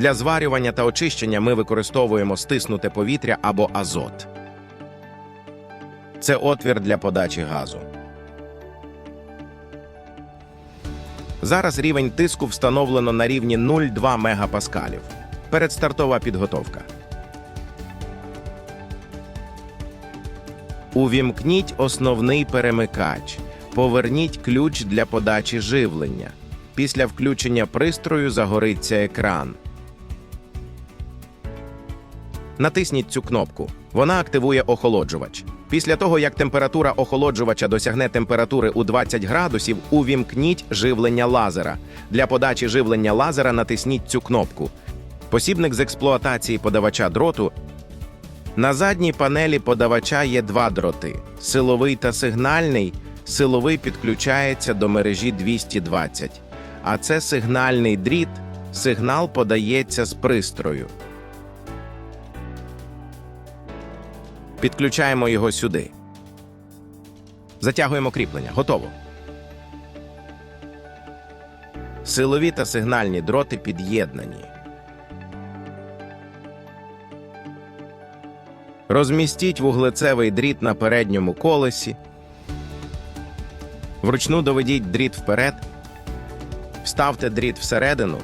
Для зварювання та очищення ми використовуємо стиснуте повітря або азот. Це отвір для подачі газу. Зараз рівень тиску встановлено на рівні 0,2 мегапаскалів. Передстартова підготовка. Увімкніть основний перемикач. Поверніть ключ для подачі живлення. Після включення пристрою загориться екран. Натисніть цю кнопку. Вона активує охолоджувач. Після того, як температура охолоджувача досягне температури у 20 градусів, увімкніть живлення лазера. Для подачі живлення лазера натисніть цю кнопку. Посібник з експлуатації подавача дроту. На задній панелі подавача є два дроти: силовий та сигнальний. Силовий підключається до мережі 220, а це сигнальний дріт. Сигнал подається з пристрою. Підключаємо його сюди. Затягуємо кріплення. Готово. Силові та сигнальні дроти під'єднані. Розмістіть вуглецевий дріт на передньому колесі. Вручну доведіть дріт вперед. Вставте дріт всередину.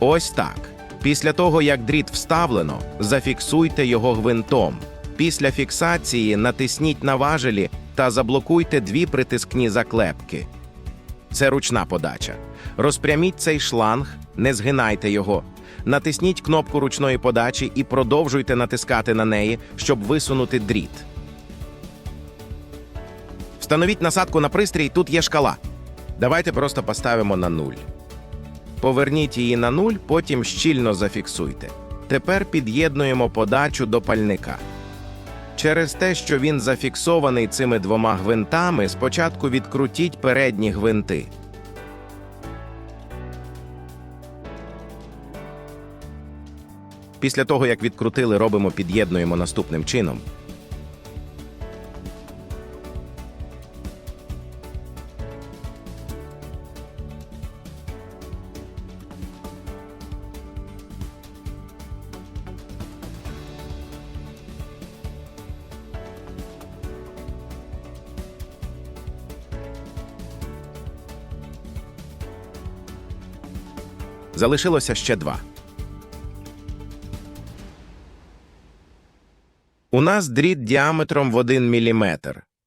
Ось так. Після того, як дріт вставлено, зафіксуйте його гвинтом. Після фіксації натисніть на важелі та заблокуйте дві притискні заклепки. Це ручна подача. Розпряміть цей шланг, не згинайте його. Натисніть кнопку ручної подачі і продовжуйте натискати на неї, щоб висунути дріт. Встановіть насадку на пристрій, тут є шкала. Давайте просто поставимо на нуль. Поверніть її на нуль, потім щільно зафіксуйте. Тепер під'єднуємо подачу до пальника. Через те, що він зафіксований цими двома гвинтами, спочатку відкрутіть передні гвинти. Після того, як відкрутили, робимо під'єднуємо наступним чином. Залишилося ще два. У нас дріт діаметром в 1 мм,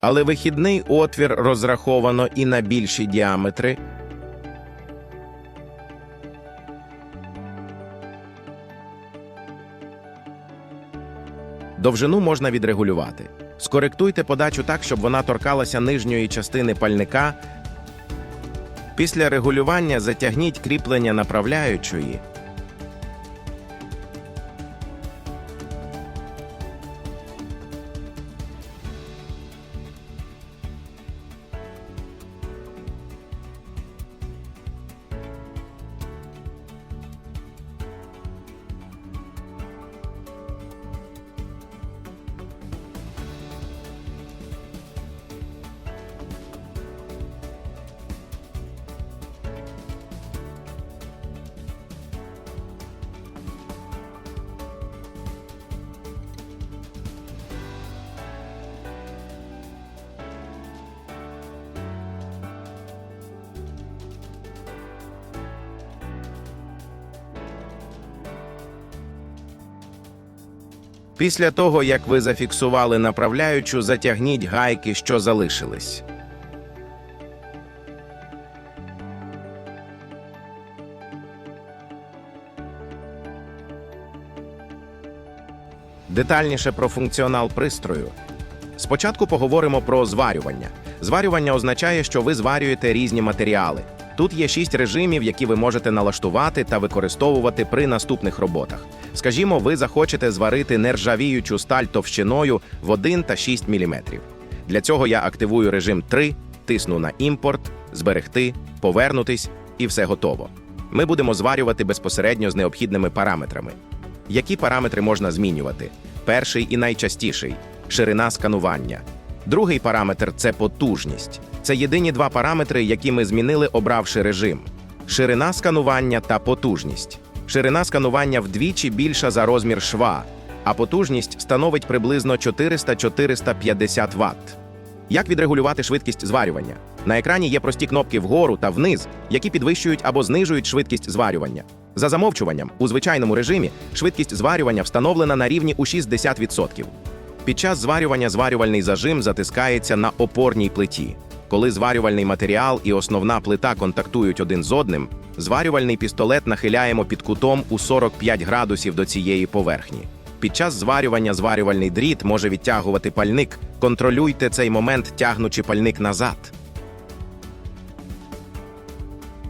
але вихідний отвір розраховано і на більші діаметри. Довжину можна відрегулювати. Скоректуйте подачу так, щоб вона торкалася нижньої частини пальника. Після регулювання затягніть кріплення направляючої. Після того, як ви зафіксували направляючу, затягніть гайки, що залишились. Детальніше про функціонал пристрою. Спочатку поговоримо про зварювання. Зварювання означає, що ви зварюєте різні матеріали. Тут є шість режимів, які ви можете налаштувати та використовувати при наступних роботах. Скажімо, ви захочете зварити нержавіючу сталь товщиною в 1 та 6 мм. Для цього я активую режим 3, тисну на імпорт, зберегти, повернутись і все готово. Ми будемо зварювати безпосередньо з необхідними параметрами. Які параметри можна змінювати? Перший і найчастіший ширина сканування. Другий параметр це потужність. Це єдині два параметри, які ми змінили, обравши режим. ширина сканування та потужність. Ширина сканування вдвічі більша за розмір шва, а потужність становить приблизно 400-450 Вт. Як відрегулювати швидкість зварювання? На екрані є прості кнопки вгору та вниз, які підвищують або знижують швидкість зварювання. За замовчуванням, у звичайному режимі швидкість зварювання встановлена на рівні у 60%. Під час зварювання зварювальний зажим затискається на опорній плиті. Коли зварювальний матеріал і основна плита контактують один з одним, зварювальний пістолет нахиляємо під кутом у 45 градусів до цієї поверхні. Під час зварювання зварювальний дріт може відтягувати пальник. Контролюйте цей момент, тягнучи пальник назад.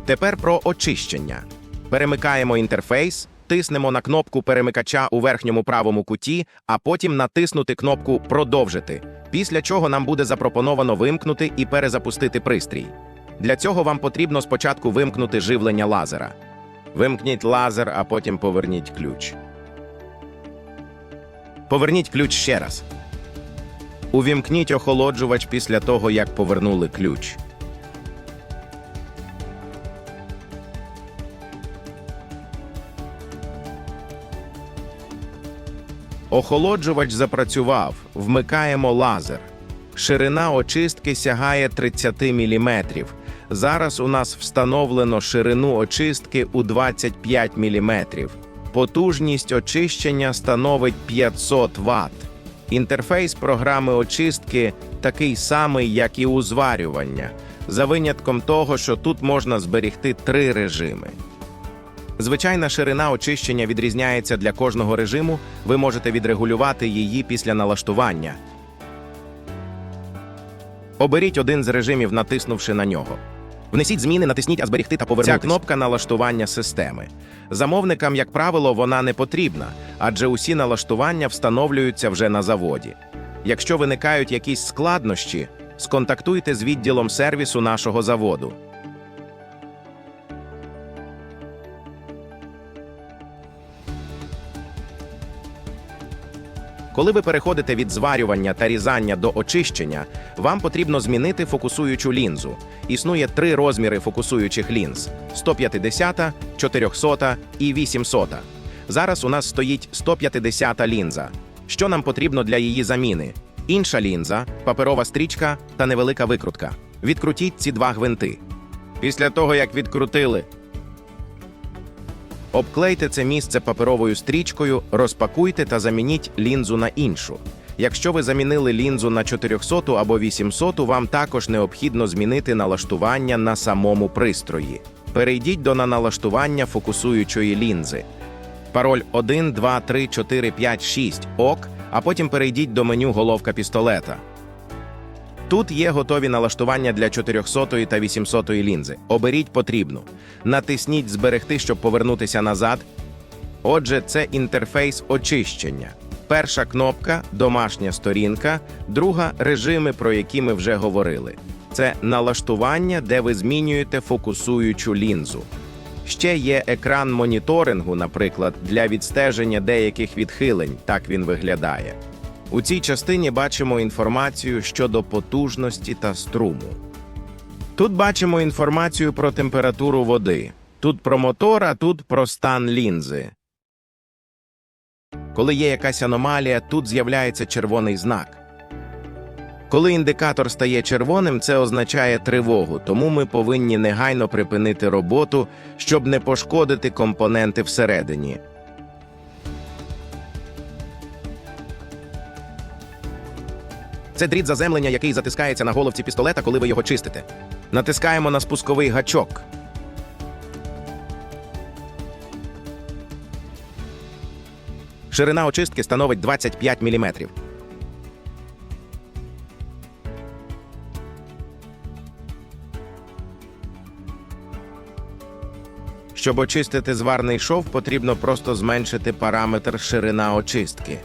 Тепер про очищення. Перемикаємо інтерфейс, тиснемо на кнопку перемикача у верхньому правому куті, а потім натиснути кнопку Продовжити. Після чого нам буде запропоновано вимкнути і перезапустити пристрій. Для цього вам потрібно спочатку вимкнути живлення лазера. Вимкніть лазер, а потім поверніть ключ. Поверніть ключ ще раз. Увімкніть охолоджувач після того, як повернули ключ. Охолоджувач запрацював. Вмикаємо лазер. Ширина очистки сягає 30 мм. Зараз у нас встановлено ширину очистки у 25 мм. Потужність очищення становить 500 Вт. Інтерфейс програми очистки такий самий, як і у зварювання, за винятком того, що тут можна зберігти три режими. Звичайна ширина очищення відрізняється для кожного режиму, ви можете відрегулювати її після налаштування. Оберіть один з режимів, натиснувши на нього. Внесіть зміни, натисніть, а зберігти та повернутися. Ця кнопка налаштування системи. Замовникам, як правило, вона не потрібна, адже усі налаштування встановлюються вже на заводі. Якщо виникають якісь складнощі, сконтактуйте з відділом сервісу нашого заводу. Коли ви переходите від зварювання та різання до очищення, вам потрібно змінити фокусуючу лінзу. Існує три розміри фокусуючих лінз: 150, 400 і 800. Зараз у нас стоїть 150 лінза. Що нам потрібно для її заміни? Інша лінза, паперова стрічка та невелика викрутка. Відкрутіть ці два гвинти. Після того, як відкрутили, Обклейте це місце паперовою стрічкою, розпакуйте та замініть лінзу на іншу. Якщо ви замінили лінзу на 400 або 800, вам також необхідно змінити налаштування на самому пристрої. Перейдіть до на налаштування фокусуючої лінзи. Пароль 1, 2, 3, 4, 5, 6 ОК, а потім перейдіть до меню головка пістолета. Тут є готові налаштування для 400 та 800 лінзи. Оберіть потрібну. Натисніть Зберегти, щоб повернутися назад. Отже, це інтерфейс очищення. Перша кнопка домашня сторінка, друга режими, про які ми вже говорили. Це налаштування, де ви змінюєте фокусуючу лінзу. Ще є екран моніторингу, наприклад, для відстеження деяких відхилень. Так він виглядає. У цій частині бачимо інформацію щодо потужності та струму. Тут бачимо інформацію про температуру води. Тут про мотор, а тут про стан лінзи. Коли є якась аномалія, тут з'являється червоний знак. Коли індикатор стає червоним, це означає тривогу, тому ми повинні негайно припинити роботу, щоб не пошкодити компоненти всередині. Це дріт заземлення, який затискається на головці пістолета, коли ви його чистите. Натискаємо на спусковий гачок. Ширина очистки становить 25 мм. Щоб очистити зварний шов, потрібно просто зменшити параметр ширина очистки.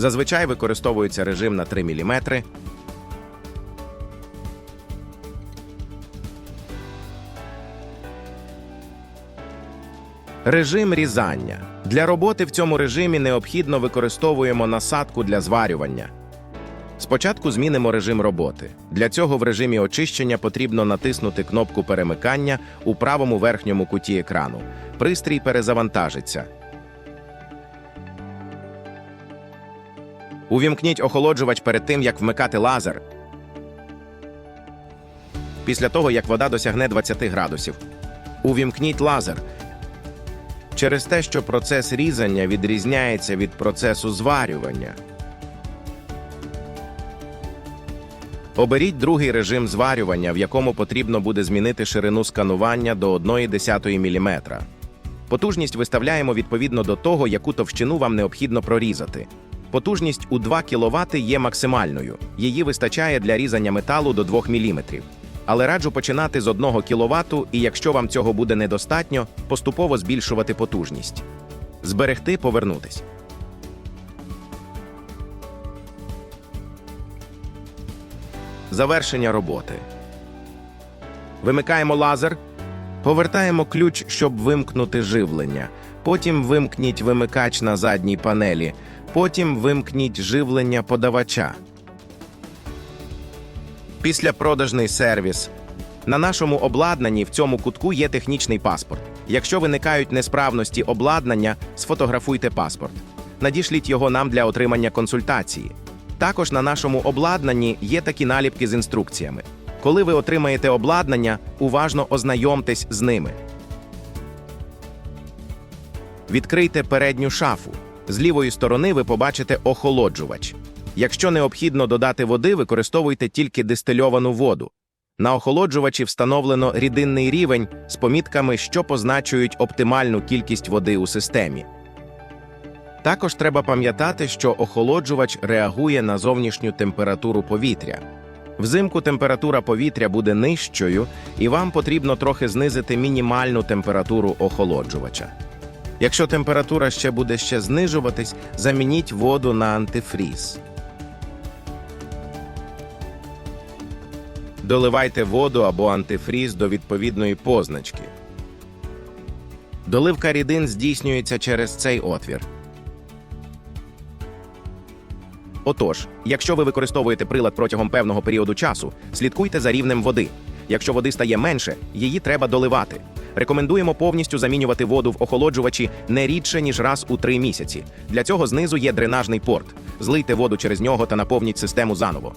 Зазвичай використовується режим на 3 мм. Режим різання. Для роботи в цьому режимі необхідно використовуємо насадку для зварювання. Спочатку змінимо режим роботи. Для цього в режимі очищення потрібно натиснути кнопку перемикання у правому верхньому куті екрану. Пристрій перезавантажиться. Увімкніть охолоджувач перед тим, як вмикати лазер. Після того, як вода досягне 20 градусів. Увімкніть лазер. Через те, що процес різання відрізняється від процесу зварювання. Оберіть другий режим зварювання, в якому потрібно буде змінити ширину сканування до 1,1 мм. Потужність виставляємо відповідно до того, яку товщину вам необхідно прорізати. Потужність у 2 кВт є максимальною. Її вистачає для різання металу до 2 мм. Але раджу починати з 1 кВт і якщо вам цього буде недостатньо, поступово збільшувати потужність. Зберегти, повернутись. Завершення роботи. Вимикаємо лазер. Повертаємо ключ, щоб вимкнути живлення. Потім вимкніть вимикач на задній панелі. Потім вимкніть живлення подавача. Післяпродажний сервіс. На нашому обладнанні в цьому кутку є технічний паспорт. Якщо виникають несправності обладнання, сфотографуйте паспорт. Надішліть його нам для отримання консультації. Також на нашому обладнанні є такі наліпки з інструкціями. Коли ви отримаєте обладнання, уважно ознайомтесь з ними. Відкрийте передню шафу. З лівої сторони ви побачите охолоджувач. Якщо необхідно додати води, використовуйте тільки дистильовану воду. На охолоджувачі встановлено рідинний рівень з помітками, що позначують оптимальну кількість води у системі. Також треба пам'ятати, що охолоджувач реагує на зовнішню температуру повітря. Взимку температура повітря буде нижчою, і вам потрібно трохи знизити мінімальну температуру охолоджувача. Якщо температура ще буде ще знижуватись, замініть воду на антифріз. Доливайте воду або антифріз до відповідної позначки. Доливка рідин здійснюється через цей отвір. Отож, якщо ви використовуєте прилад протягом певного періоду часу, слідкуйте за рівнем води. Якщо води стає менше, її треба доливати. Рекомендуємо повністю замінювати воду в охолоджувачі не рідше, ніж раз у три місяці. Для цього знизу є дренажний порт. Злийте воду через нього та наповніть систему заново.